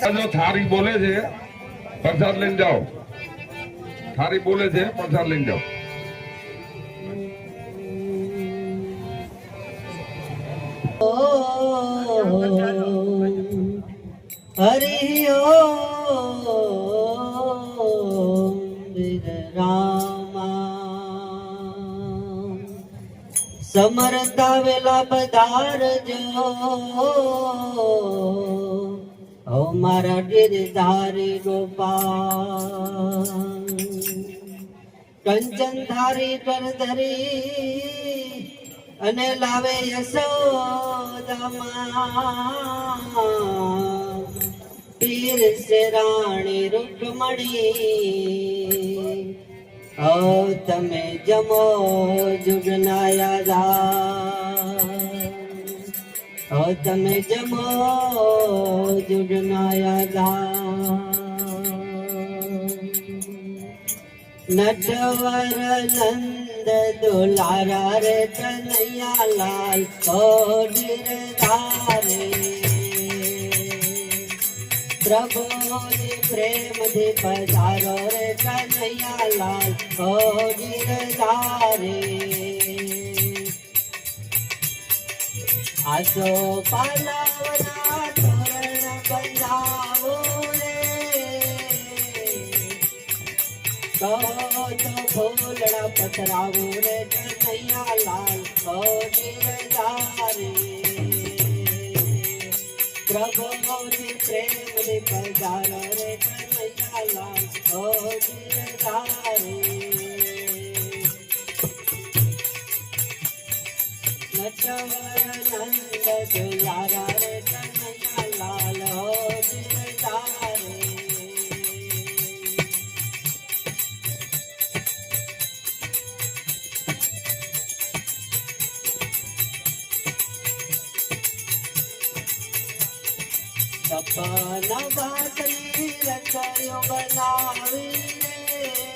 જો થારી બોલે છે, પ્રસાદ લઈને જાઓ. થારી બોલે છે, પ્રસાદ લઈને જાઓ. હરિ રામા. સમરતા વેલા પધારજો. ઓ મારા ગિરધારી ગોપાલ. કંચન ધારી પર ધરી અને લાવે યશોદામાં પીર સે રાણી રૂકમણી ઓ તમે જમો જુગનાયા યાદા. ઓ તમે જમો જુડનાયા યાદા નટવર નંદ દુલારા રે કનૈયા લાલ કોડીર ધારે પ્રભુજી પ્રેમથી પધારો રે કનૈયા લાલ કોડીર ધારે આસો પાલવના તોરણ બંધાવો રે કહો તો ફૂલડા પતરાવો રે કનૈયા લાલ કોડીર ધારે પ્રભુ મોરી પ્રેમ ને પધારો રે કનૈયા લાલ ધારે સપના બાતરી રચયો બનાવી રે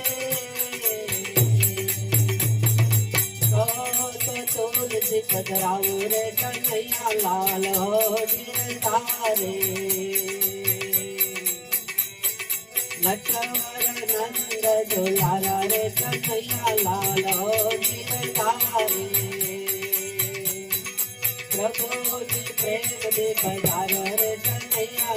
તો તુલસી रे कन्हैया लाल લાલ હોજી તારે નટવર નંદ દુલારા રે કનૈયા લાલ હોજી તારે પ્રભુજી પ્રેમ દે પધારો રે કનૈયા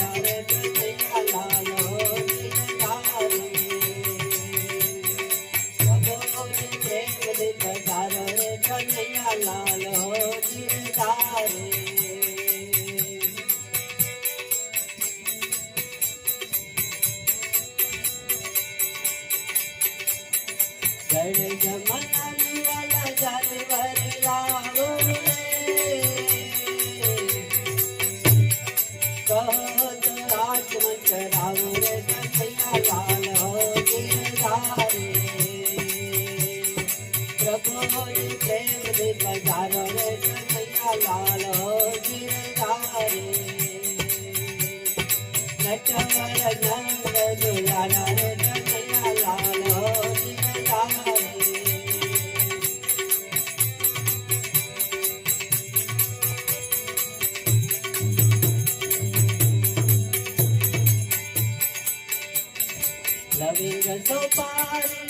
પ્રેમ દે પધારો રે કનૈયા લાલ હો ગિરધારે નટવર નંદ દુલારા રે કનૈયા લાલ હો ગિરધારે લવિંગ સોપારી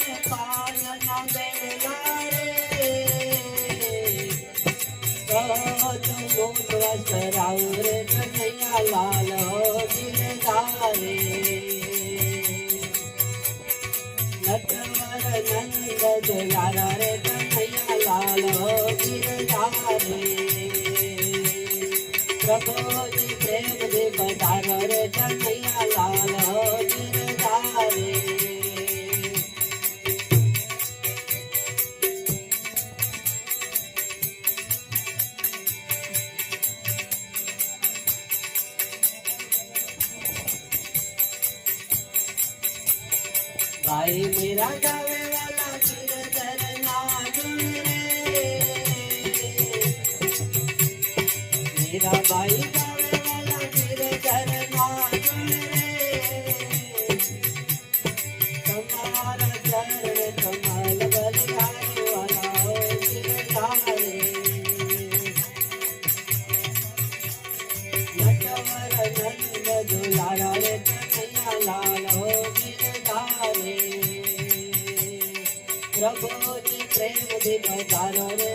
પ્રભુજી પ્રેમ દે પધારો રે કનૈયા લાલ હો Bye. પ્રભુજી પ્રેમથી પધારો રે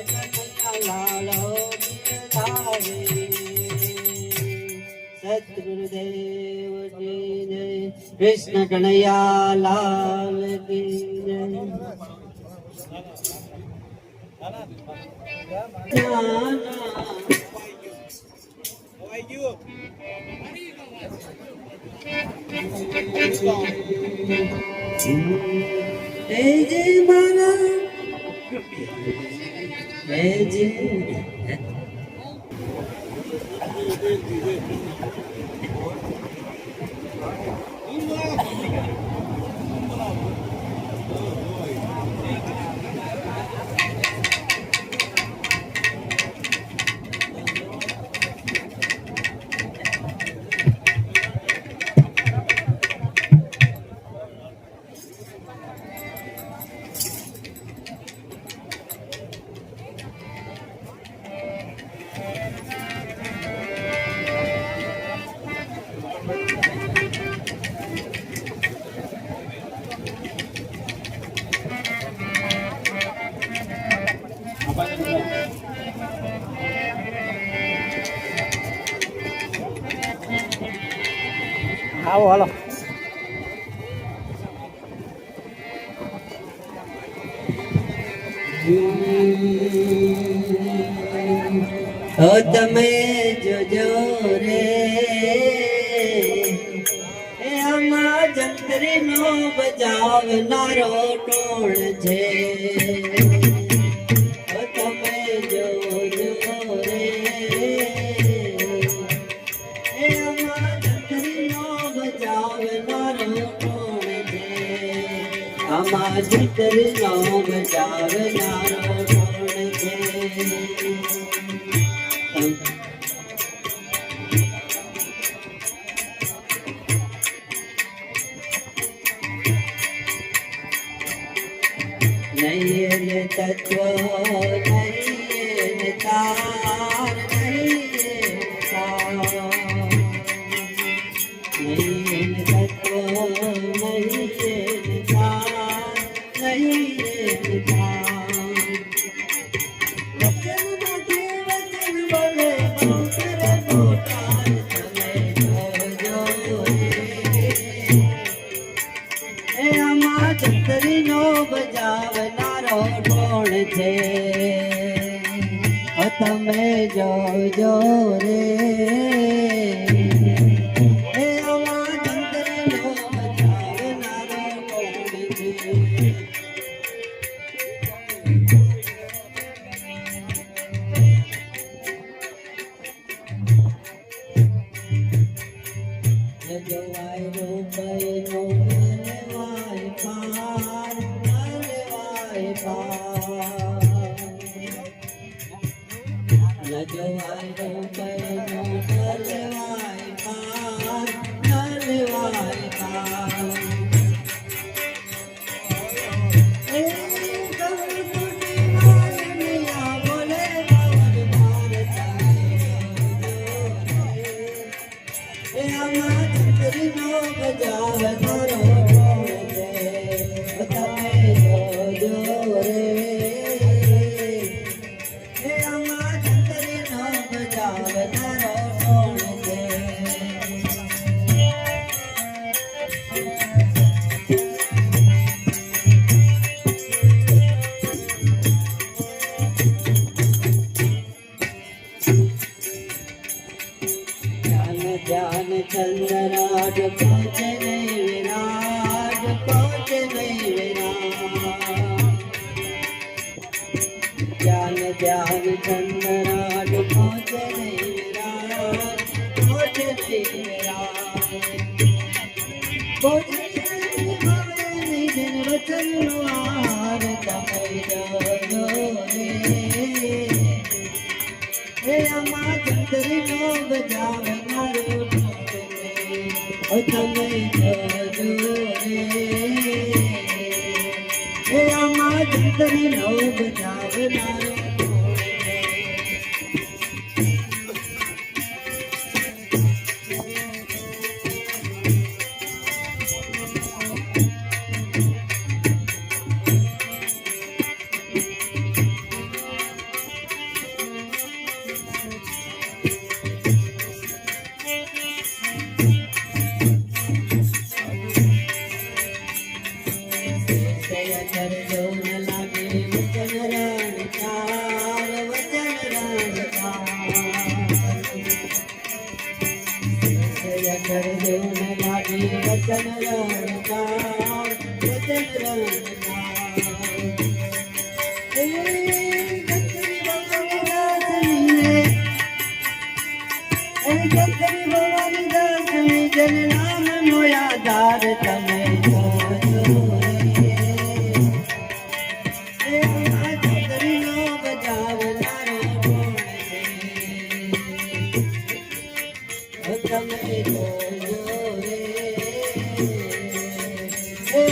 લાલો સદગુરુદેવજી જય કૃષ્ણ કનૈયા લાલ કી જય જય ઓ તમે જોજો રે. એ અમા જંતરી નો બજાવનારો ટોળ છે. જીતર નામ જાવનારો કોણ છે નયન તત્વ નયન તા તમે જોજો રે. 有爱 आए हो पर ધ્યાન ચંદ્રરાજ પહોંચે નહીં વિરાજ પહોંચે નહીં વિરાજ ધ્યાન ધ્યાન ચંદ્રરાજ પહોંચે નહીં ચંદ્રનો બજાવનારો